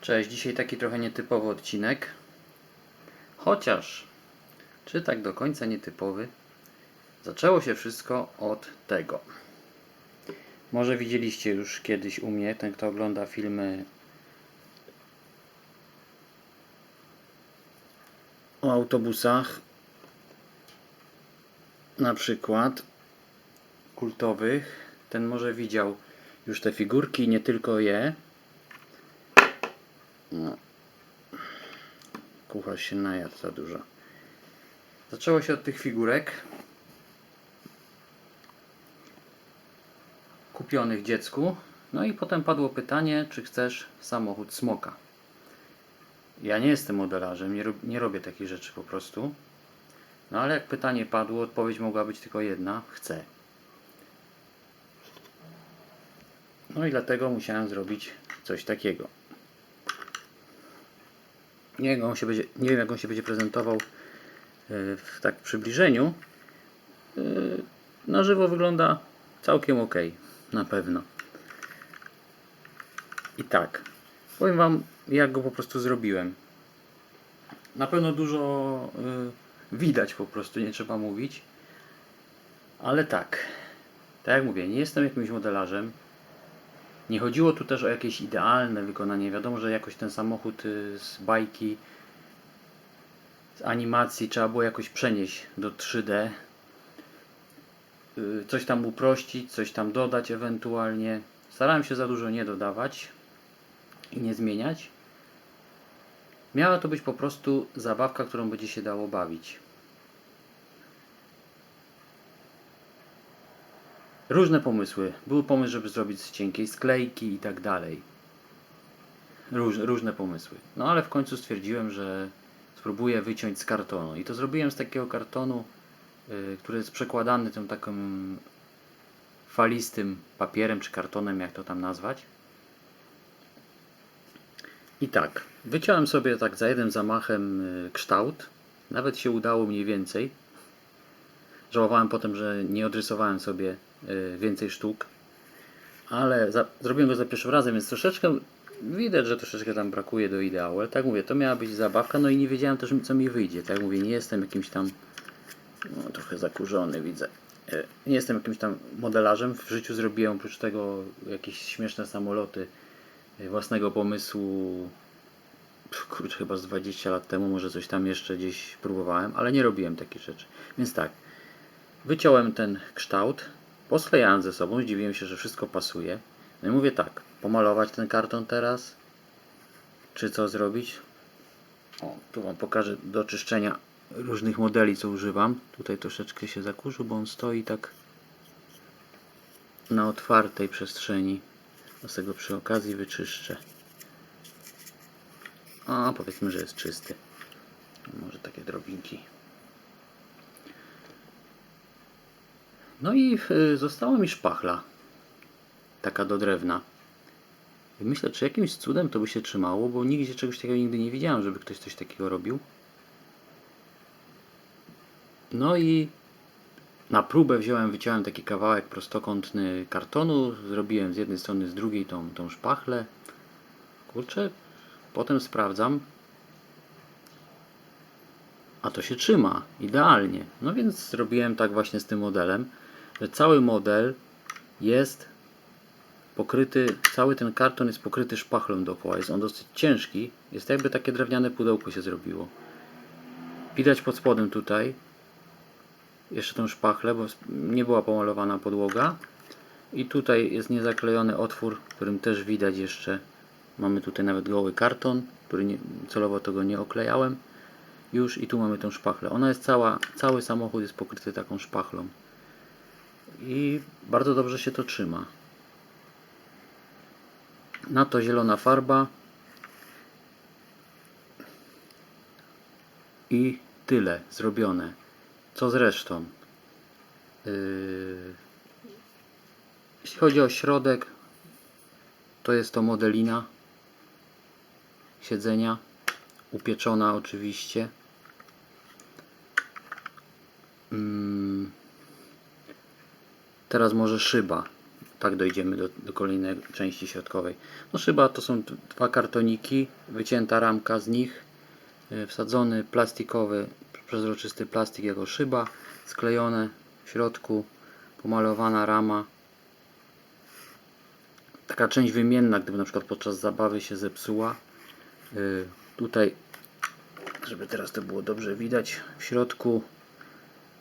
Cześć, dzisiaj taki trochę nietypowy odcinek. Chociaż, czy tak do końca nietypowy? Zaczęło się wszystko od tego. Może widzieliście już kiedyś u mnie, ten kto ogląda filmy o autobusach, na przykład kultowych, ten może widział już te figurki, nie tylko je. No. Kucharz się najadł za dużo. Zaczęło się od tych figurek kupionych dziecku. No i potem padło pytanie, czy chcesz samochód smoka. Ja nie jestem modelarzem, nie, nie robię takich rzeczy po prostu. No ale jak pytanie padło, odpowiedź mogła być tylko jedna: chcę. No i dlatego musiałem zrobić coś takiego. Nie wiem, się będzie, nie wiem, jak on się będzie prezentował e, w tak przybliżeniu. E, Na żywo wygląda całkiem ok, na pewno. I tak, powiem Wam, jak go po prostu zrobiłem. Na pewno dużo e, widać po prostu, nie trzeba mówić. Ale tak, tak jak mówię, nie jestem jakimś modelarzem. Nie chodziło tu też o jakieś idealne wykonanie. Wiadomo, że jakoś ten samochód y, z bajki, z animacji trzeba było jakoś przenieść do 3D. Y, Coś tam uprościć, coś tam dodać ewentualnie. Starałem się za dużo nie dodawać i nie zmieniać. Miała to być po prostu zabawka, którą będzie się dało bawić. Różne pomysły. Był pomysł, żeby zrobić z cienkiej sklejki i tak dalej. Róż, różne pomysły. No ale w końcu stwierdziłem, że spróbuję wyciąć z kartonu. I to zrobiłem z takiego kartonu, y, który jest przekładany tym takim falistym papierem czy kartonem, jak to tam nazwać. I tak, wyciąłem sobie tak za jednym zamachem y, kształt. Nawet się udało mniej więcej. Żałowałem potem, że nie odrysowałem sobie y, więcej sztuk, ale za, zrobiłem go za pierwszym razem, więc troszeczkę widać, że troszeczkę tam brakuje do ideału, ale tak mówię, to miała być zabawka, no i nie wiedziałem też co mi wyjdzie. Tak mówię, nie jestem jakimś tam no, trochę zakurzony, widzę. Y, Nie jestem jakimś tam modelarzem. W życiu zrobiłem oprócz tego jakieś śmieszne samoloty y, własnego pomysłu. Kurczę, chyba z 20 lat temu, może coś tam jeszcze gdzieś próbowałem, ale nie robiłem takich rzeczy. Więc tak, Wyciąłem ten kształt, posklejałem ze sobą, zdziwiłem się, że wszystko pasuje. No i mówię tak, pomalować ten karton teraz, czy co zrobić? O, tu Wam pokażę do czyszczenia różnych modeli, co używam. Tutaj troszeczkę się zakurzył, bo on stoi tak na otwartej przestrzeni. Dlatego przy okazji wyczyszczę. A, powiedzmy, że jest czysty. Może takie drobinki. No i y, została mi szpachla. Taka do drewna. I myślę, czy jakimś cudem to by się trzymało, bo nigdzie czegoś takiego nigdy nie widziałem, żeby ktoś coś takiego robił. No i na próbę wziąłem, wyciąłem taki kawałek prostokątny kartonu, zrobiłem z jednej strony, z drugiej tą, tą szpachlę. Kurczę, potem sprawdzam, a to się trzyma idealnie. No więc zrobiłem tak właśnie z tym modelem, że cały model jest pokryty, cały ten karton jest pokryty szpachlą dookoła. Jest on dosyć ciężki, jest jakby takie drewniane pudełko się zrobiło. Widać pod spodem tutaj jeszcze tą szpachlę, bo nie była pomalowana podłoga. I tutaj jest niezaklejony otwór, którym też widać jeszcze, mamy tutaj nawet goły karton, który nie, celowo tego nie oklejałem już i tu mamy tą szpachlę. Ona jest cała, cały samochód jest pokryty taką szpachlą. I bardzo dobrze się to trzyma. Na to zielona farba. I tyle zrobione. Co z resztą? Yy... Jeśli chodzi o środek, to jest to modelina siedzenia upieczona oczywiście. Teraz może szyba. tak dojdziemy do, do kolejnej części środkowej. No szyba to są dwa kartoniki, wycięta ramka z nich, y, wsadzony plastikowy, przezroczysty plastik jako szyba, sklejone w środku, pomalowana rama. Taka część wymienna, gdyby na przykład podczas zabawy się zepsuła. Y, Tutaj, żeby teraz to było dobrze widać, w środku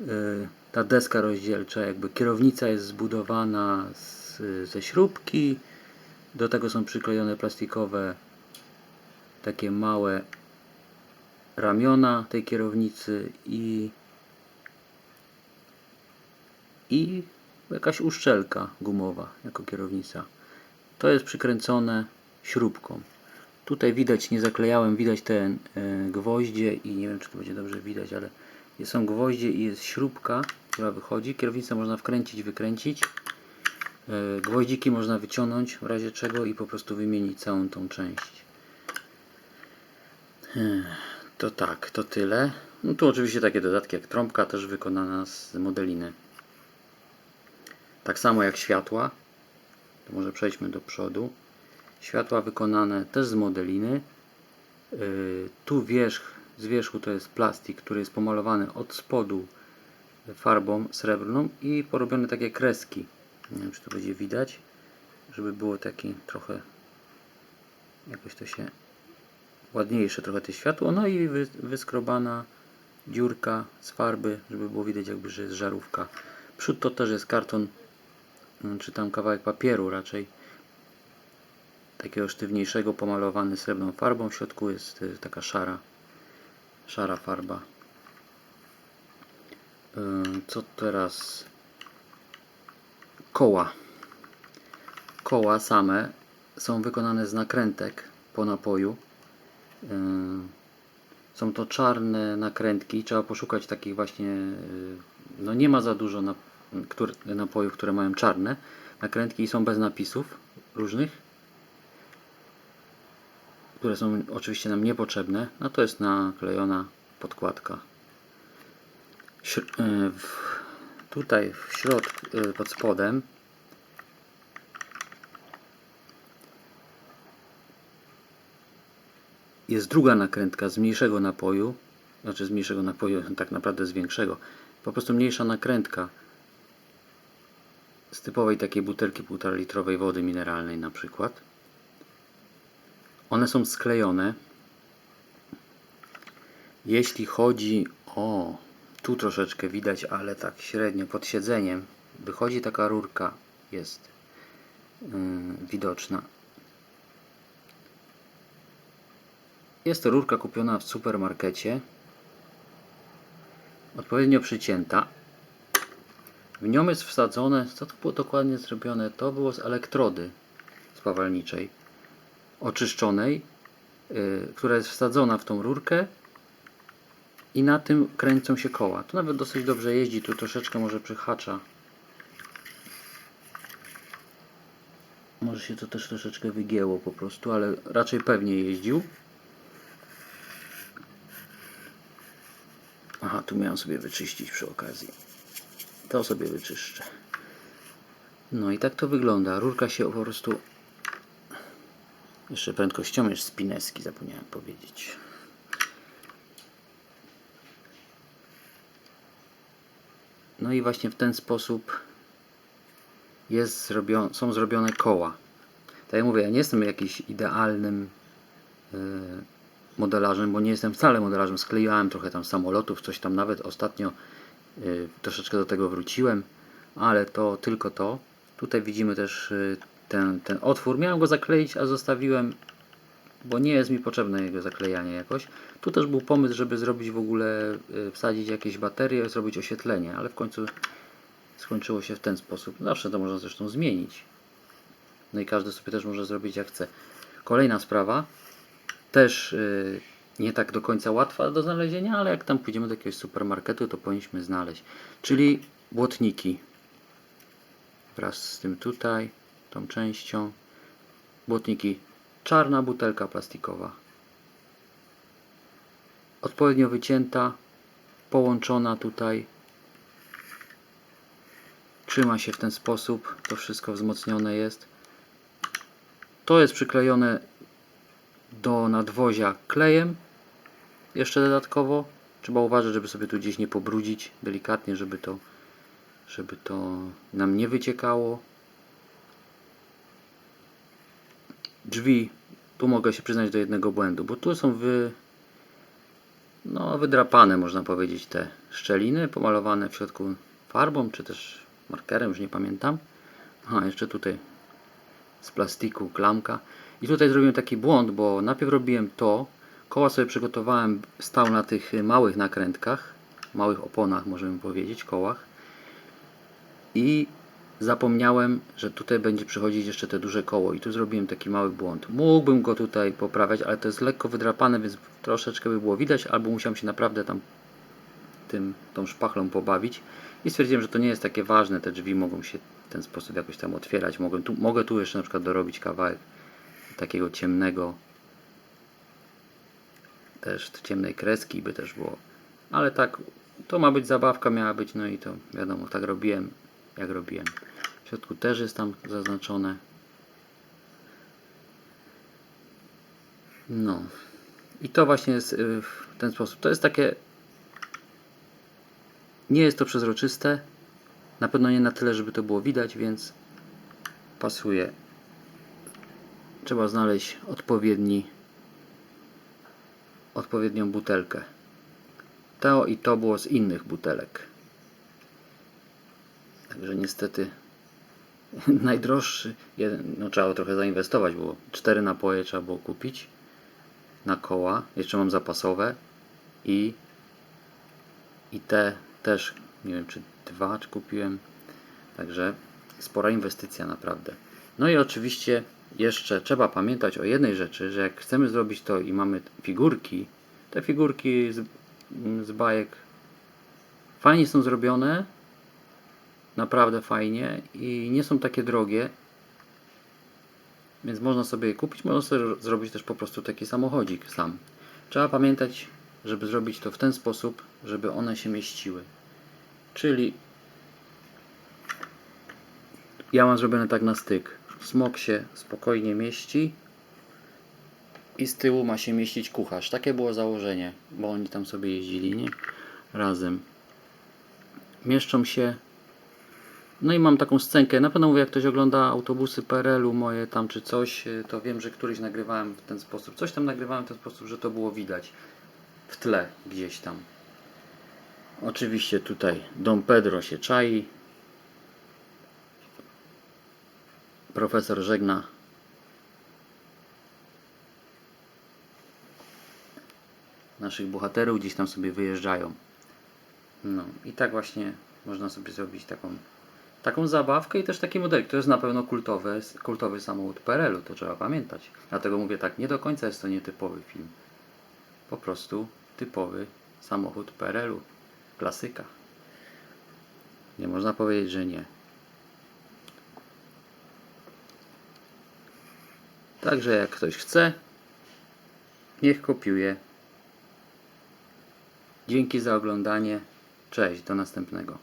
y, ta deska rozdzielcza, jakby kierownica jest zbudowana z, ze śrubki, do tego są przyklejone plastikowe takie małe ramiona tej kierownicy i i jakaś uszczelka gumowa jako kierownica. To jest przykręcone śrubką. Tutaj widać, nie zaklejałem, widać te e, gwoździe i nie wiem czy to będzie dobrze widać, ale są gwoździe i jest śrubka, która wychodzi. Kierownicę można wkręcić, wykręcić. E, Gwoździki można wyciągnąć w razie czego i po prostu wymienić całą tą część. Ech, To tak, to tyle. No tu oczywiście takie dodatki jak trąbka też wykonana z modeliny. Tak samo jak światła. To może przejdźmy do przodu. Światła wykonane też z modeliny. Yy, tu wierzch, z wierzchu to jest plastik, który jest pomalowany od spodu farbą srebrną i porobione takie kreski. Nie wiem, czy to będzie widać, żeby było taki trochę jakoś to się ładniejsze trochę to światło. No i wy, wyskrobana dziurka z farby, żeby było widać jakby, że jest żarówka. Przód to też jest karton, mm, czy tam kawałek papieru raczej takiego sztywniejszego, pomalowany srebrną farbą. W środku jest y, taka szara, szara farba. Y, Co teraz? Koła. Koła same są wykonane z nakrętek po napoju. Y, Są to czarne nakrętki. Trzeba poszukać takich właśnie. y, No nie ma za dużo napojów, które mają czarne nakrętki i są bez napisów różnych które są oczywiście nam niepotrzebne, no to jest naklejona podkładka. W, tutaj w środku, y, pod spodem jest druga nakrętka z mniejszego napoju, znaczy z mniejszego napoju, tak naprawdę z większego. Po prostu mniejsza nakrętka z typowej takiej butelki 1,5 litrowej wody mineralnej na przykład. One są sklejone. Jeśli chodzi o. Tu troszeczkę widać, ale tak średnio pod siedzeniem wychodzi taka rurka, jest yy, widoczna. Jest to rurka kupiona w supermarkecie, odpowiednio przycięta. W nią jest wsadzone, co to było dokładnie zrobione? To było z elektrody spawalniczej oczyszczonej, yy, która jest wsadzona w tą rurkę i na tym kręcą się koła. Tu nawet dosyć dobrze jeździ, tu troszeczkę może przyhacza. Może się to też troszeczkę wygięło po prostu, ale raczej pewnie jeździł. Aha, tu miałem sobie wyczyścić przy okazji. To sobie wyczyszczę. No i tak to wygląda. Rurka się po prostu jeszcze prędkościomierz spineski, zapomniałem powiedzieć. No i właśnie w ten sposób jest zrobione, są zrobione koła. Tak jak mówię, ja nie jestem jakiś idealnym yy, modelarzem, bo nie jestem wcale modelarzem. Skleiłem trochę tam samolotów, coś tam nawet ostatnio yy, troszeczkę do tego wróciłem, ale to tylko to. Tutaj widzimy też yy, ten, ten otwór. Miałem go zakleić, a zostawiłem, bo nie jest mi potrzebne jego zaklejanie jakoś. Tu też był pomysł, żeby zrobić w ogóle, y, wsadzić jakieś baterie, zrobić oświetlenie, ale w końcu skończyło się w ten sposób. Zawsze to można zresztą zmienić. No i każdy sobie też może zrobić jak chce. Kolejna sprawa, też y, nie tak do końca łatwa do znalezienia, ale jak tam pójdziemy do jakiegoś supermarketu, to powinniśmy znaleźć. Czyli błotniki. Wraz z tym tutaj, tą częścią. Błotniki. Czarna butelka plastikowa. Odpowiednio wycięta, połączona tutaj. Trzyma się w ten sposób. To wszystko wzmocnione jest. To jest przyklejone do nadwozia klejem. Jeszcze dodatkowo. Trzeba uważać, żeby sobie tu gdzieś nie pobrudzić delikatnie, żeby to, żeby to nam nie wyciekało. Drzwi. Tu mogę się przyznać do jednego błędu, bo tu są wy, no, wydrapane, można powiedzieć, te szczeliny, pomalowane w środku farbą, czy też markerem, już nie pamiętam. Aha, jeszcze tutaj z plastiku klamka. I tutaj zrobiłem taki błąd, bo najpierw robiłem to, koła sobie przygotowałem, stał na tych małych nakrętkach, małych oponach, możemy powiedzieć, kołach. I zapomniałem, że tutaj będzie przychodzić jeszcze te duże koło i tu zrobiłem taki mały błąd. Mógłbym go tutaj poprawiać, ale to jest lekko wydrapane, więc troszeczkę by było widać, albo musiałem się naprawdę tam tym, tą szpachlą pobawić i stwierdziłem, że to nie jest takie ważne, te drzwi mogą się w ten sposób jakoś tam otwierać. Mogę tu, mogę tu jeszcze na przykład dorobić kawałek takiego ciemnego też ciemnej kreski by też było. Ale tak, to ma być zabawka, miała być, no i to wiadomo, tak robiłem, jak robiłem. W środku też jest tam zaznaczone. No. I to właśnie jest y, w ten sposób. To jest takie. Nie jest to przezroczyste. Na pewno nie na tyle, żeby to było widać, więc pasuje. Trzeba znaleźć odpowiedni, odpowiednią butelkę. To i to było z innych butelek. Także niestety najdroższy, jeden, no trzeba trochę zainwestować, było cztery napoje trzeba było kupić na koła, jeszcze mam zapasowe i i te też, nie wiem czy dwa czy kupiłem, także spora inwestycja naprawdę. No i oczywiście jeszcze trzeba pamiętać o jednej rzeczy, że jak chcemy zrobić to i mamy figurki, te figurki z, z bajek fajnie są zrobione, naprawdę fajnie i nie są takie drogie, więc można sobie je kupić, można sobie zrobić też po prostu taki samochodzik sam. Trzeba pamiętać, żeby zrobić to w ten sposób, żeby one się mieściły. Czyli ja mam zrobione tak na styk. Smok się spokojnie mieści i z tyłu ma się mieścić kucharz. Takie było założenie, bo oni tam sobie jeździli, nie? Razem. Mieszczą się no i mam taką scenkę. Na pewno mówię, jak ktoś ogląda autobusy PRL-u moje tam czy coś, y, to wiem, że któryś nagrywałem w ten sposób. Coś tam nagrywałem w ten sposób, że to było widać w tle gdzieś tam. Oczywiście tutaj Dom Pedro się czai. Profesor żegna. Naszych bohaterów gdzieś tam sobie wyjeżdżają. No i tak właśnie można sobie zrobić taką taką zabawkę i też taki model. To jest na pewno kultowy, kultowy samochód PRL-u, to trzeba pamiętać. Dlatego mówię tak, nie do końca jest to nietypowy film. Po prostu typowy samochód PRL-u. Klasyka. Nie można powiedzieć, że nie. Także jak ktoś chce, niech kopiuje. Dzięki za oglądanie. Cześć, do następnego.